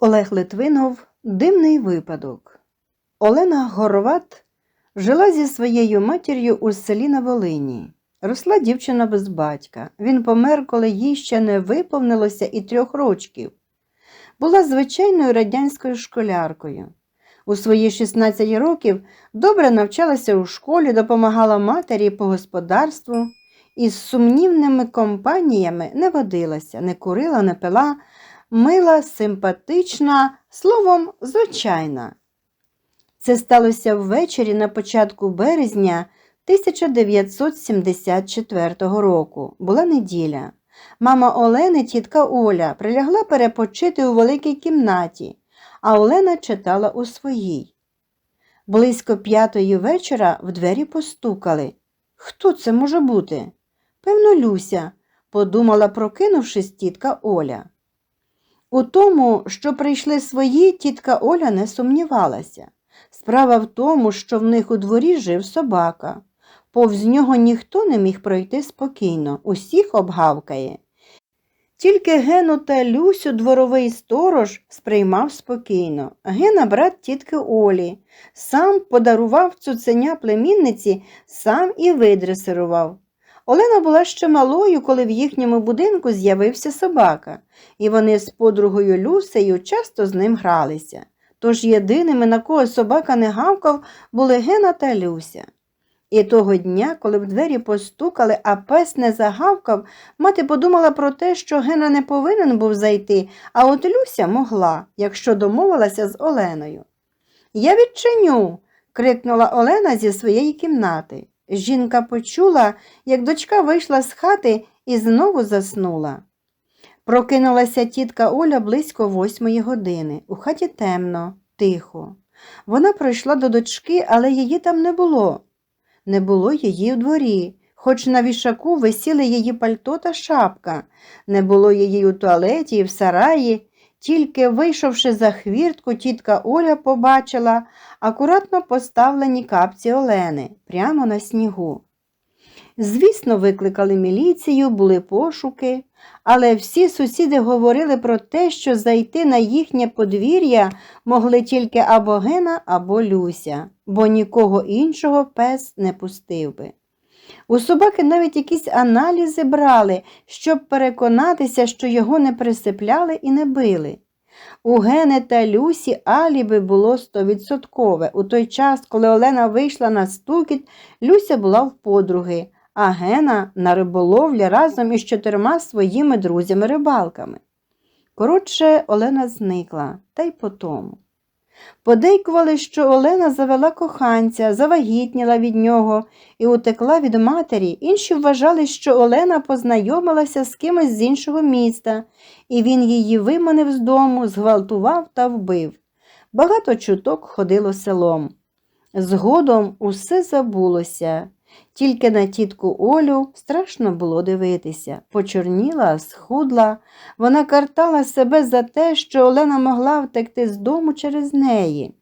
Олег Литвинов Дивний випадок. Олена Горват жила зі своєю матір'ю у селі на Волині. Росла дівчина без батька. Він помер, коли їй ще не виповнилося і трьох рочків. Була звичайною радянською школяркою. У свої 16 років добре навчалася у школі, допомагала матері по господарству і з сумнівними компаніями не водилася, не курила, не пила, мила, симпатична, словом, звичайна. Це сталося ввечері на початку березня 1974 року. Була неділя. Мама Олени, тітка Оля, прилягла перепочити у великій кімнаті, а Олена читала у своїй. Близько п'ятої вечора в двері постукали. Хто це може бути? Певно, Люся, подумала, прокинувшись, тітка Оля. У тому, що прийшли свої, тітка Оля не сумнівалася. Справа в тому, що в них у дворі жив собака. Повз нього ніхто не міг пройти спокійно, усіх обгавкає. Тільки Гену та Люсю дворовий сторож сприймав спокійно. Гена брат тітки Олі, сам подарував цуценя племінниці, сам і видресирував. Олена була ще малою, коли в їхньому будинку з'явився собака, і вони з подругою Люсею часто з ним гралися. Тож єдиними, на кого собака не гавкав, були Гена та Люся. І того дня, коли в двері постукали, а пес не загавкав, мати подумала про те, що Гена не повинен був зайти, а от Люся могла, якщо домовилася з Оленою. Я відчиню. крикнула Олена зі своєї кімнати. Жінка почула, як дочка вийшла з хати і знову заснула. Прокинулася тітка Оля близько восьмої години. У хаті темно, тихо. Вона пройшла до дочки, але її там не було. Не було її у дворі, хоч на вішаку висіли її пальто та шапка, не було її у туалеті і в сараї. Тільки вийшовши за хвіртку, тітка Оля побачила акуратно поставлені капці Олени прямо на снігу. Звісно, викликали міліцію, були пошуки, але всі сусіди говорили про те, що зайти на їхнє подвір'я могли тільки або Гена, або Люся, бо нікого іншого пес не пустив би. У собаки навіть якісь аналізи брали, щоб переконатися, що його не присипляли і не били. У Гени та Люсі аліби було стовідсоткове. У той час, коли Олена вийшла на стукіт, Люся була в подруги, а Гена на риболовлі разом із чотирма своїми друзями-рибалками. Коротше, Олена зникла, та й по тому. Подейкували, що Олена завела коханця, завагітніла від нього і утекла від матері. Інші вважали, що Олена познайомилася з кимось з іншого міста, і він її виманив з дому, зґвалтував та вбив. Багато чуток ходило селом. Згодом усе забулося. Тільки на тітку Олю страшно було дивитися. Почорніла, схудла. Вона картала себе за те, що Олена могла втекти з дому через неї.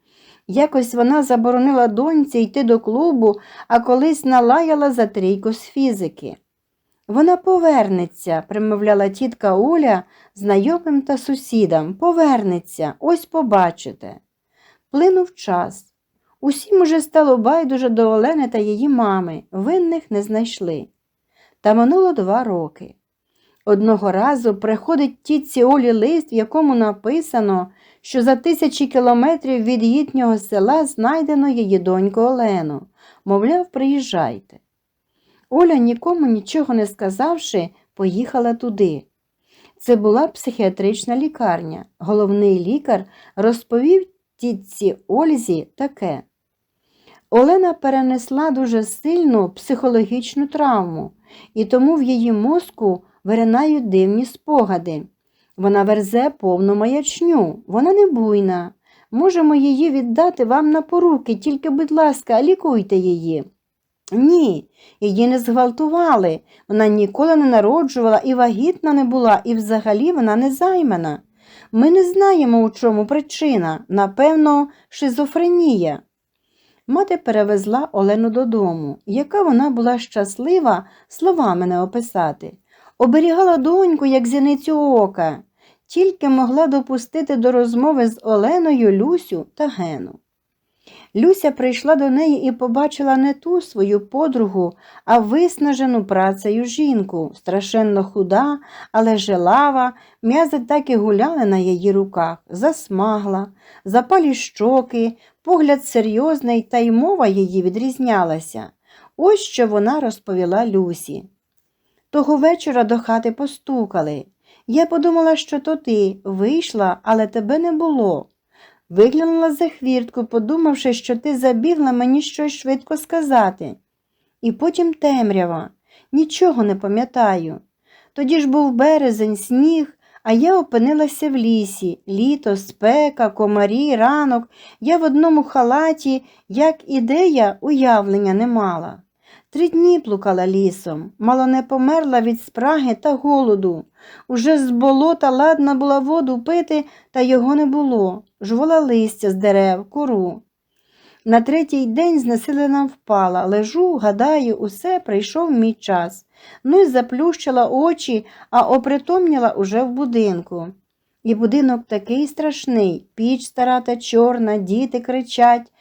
Якось вона заборонила доньці йти до клубу, а колись налаяла за трійку з фізики. Вона повернеться, примовляла тітка Оля знайомим та сусідам. Повернеться, ось побачите. Плинув час. Усім уже стало байдуже до Олени та її мами, винних не знайшли. Та минуло два роки. Одного разу приходить тітці Олі лист, в якому написано, що за тисячі кілометрів від їхнього села знайдено її доньку Олену. Мовляв, приїжджайте. Оля, нікому нічого не сказавши, поїхала туди. Це була психіатрична лікарня. Головний лікар розповів тітці Ользі таке. Олена перенесла дуже сильну психологічну травму, і тому в її мозку виринають дивні спогади. Вона верзе повну маячню, вона не буйна. Можемо її віддати вам на поруки, тільки, будь ласка, лікуйте її. Ні, її не зґвалтували, вона ніколи не народжувала і вагітна не була, і взагалі вона не займана. Ми не знаємо, у чому причина, напевно, шизофренія. Мати перевезла Олену додому, яка вона була щаслива, словами не описати. Оберігала доньку, як зіницю ока. тільки могла допустити до розмови з Оленою Люсю та Гену. Люся прийшла до неї і побачила не ту свою подругу, а виснажену працею жінку, страшенно худа, але жилава, м'язи так і гуляли на її руках, засмагла, запалі щоки, погляд серйозний, та й мова її відрізнялася. Ось що вона розповіла Люсі. Того вечора до хати постукали. Я подумала, що то ти вийшла, але тебе не було. Виглянула за хвіртку, подумавши, що ти забігла мені щось швидко сказати. І потім темрява. Нічого не пам'ятаю. Тоді ж був березень, сніг, а я опинилася в лісі. Літо, спека, комарі, ранок. Я в одному халаті, як ідея, уявлення не мала. Три дні плукала лісом, мало не померла від спраги та голоду. Уже з болота ладна була воду пити, та його не було. Жувала листя з дерев, кору. На третій день знесилена впала, лежу, гадаю, усе прийшов мій час. Ну й заплющила очі, а опритомніла уже в будинку. І будинок такий страшний, піч стара та чорна, діти кричать,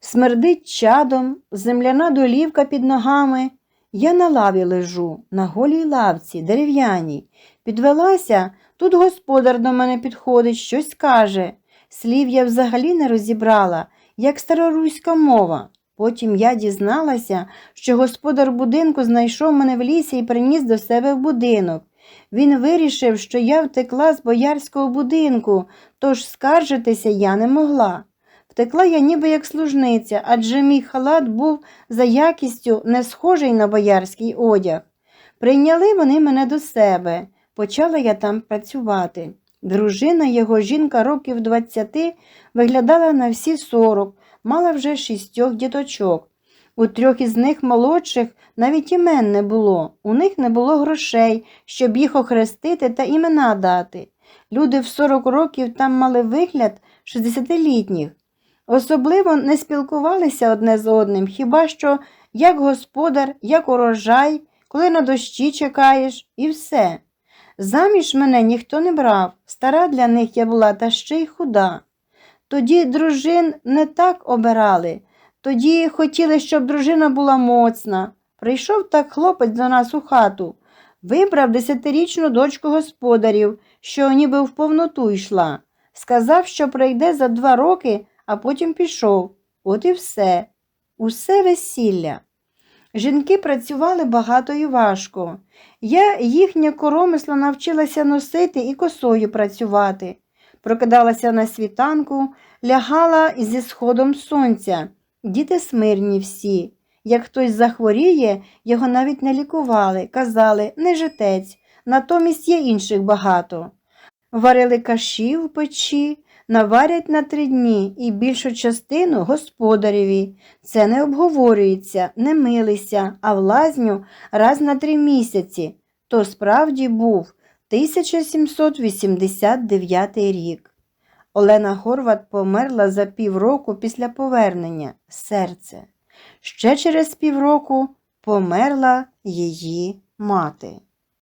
смердить чадом, земляна долівка під ногами. Я на лаві лежу, на голій лавці, дерев'яній. Підвелася, тут господар до мене підходить, щось каже. Слів я взагалі не розібрала, як староруська мова. Потім я дізналася, що господар будинку знайшов мене в лісі і приніс до себе в будинок. Він вирішив, що я втекла з боярського будинку, тож скаржитися я не могла. Втекла я ніби як служниця, адже мій халат був за якістю не схожий на боярський одяг. Прийняли вони мене до себе, почала я там працювати. Дружина його жінка років двадцяти виглядала на всі сорок, мала вже шістьох діточок. У трьох із них молодших навіть імен не було, у них не було грошей, щоб їх охрестити та імена дати. Люди в сорок років там мали вигляд шістдесятилітніх. Особливо не спілкувалися одне з одним, хіба що як господар, як урожай, коли на дощі чекаєш, і все. Заміж мене ніхто не брав, стара для них я була та ще й худа. Тоді дружин не так обирали, тоді хотіли, щоб дружина була моцна. Прийшов так хлопець до нас у хату, вибрав десятирічну дочку господарів, що ніби в повноту йшла. Сказав, що прийде за два роки, а потім пішов. От і все. Усе весілля. Жінки працювали багато і важко. Я їхнє коромисло навчилася носити і косою працювати. Прокидалася на світанку, лягала зі сходом сонця. Діти смирні всі. Як хтось захворіє, його навіть не лікували, казали не житець, натомість є інших багато. Варили каші в печі, наварять на три дні і більшу частину господареві. Це не обговорюється, не милися, а в лазню раз на три місяці. То справді був 1789 рік. Олена Горват померла за півроку після повернення серце. Ще через півроку померла її мати.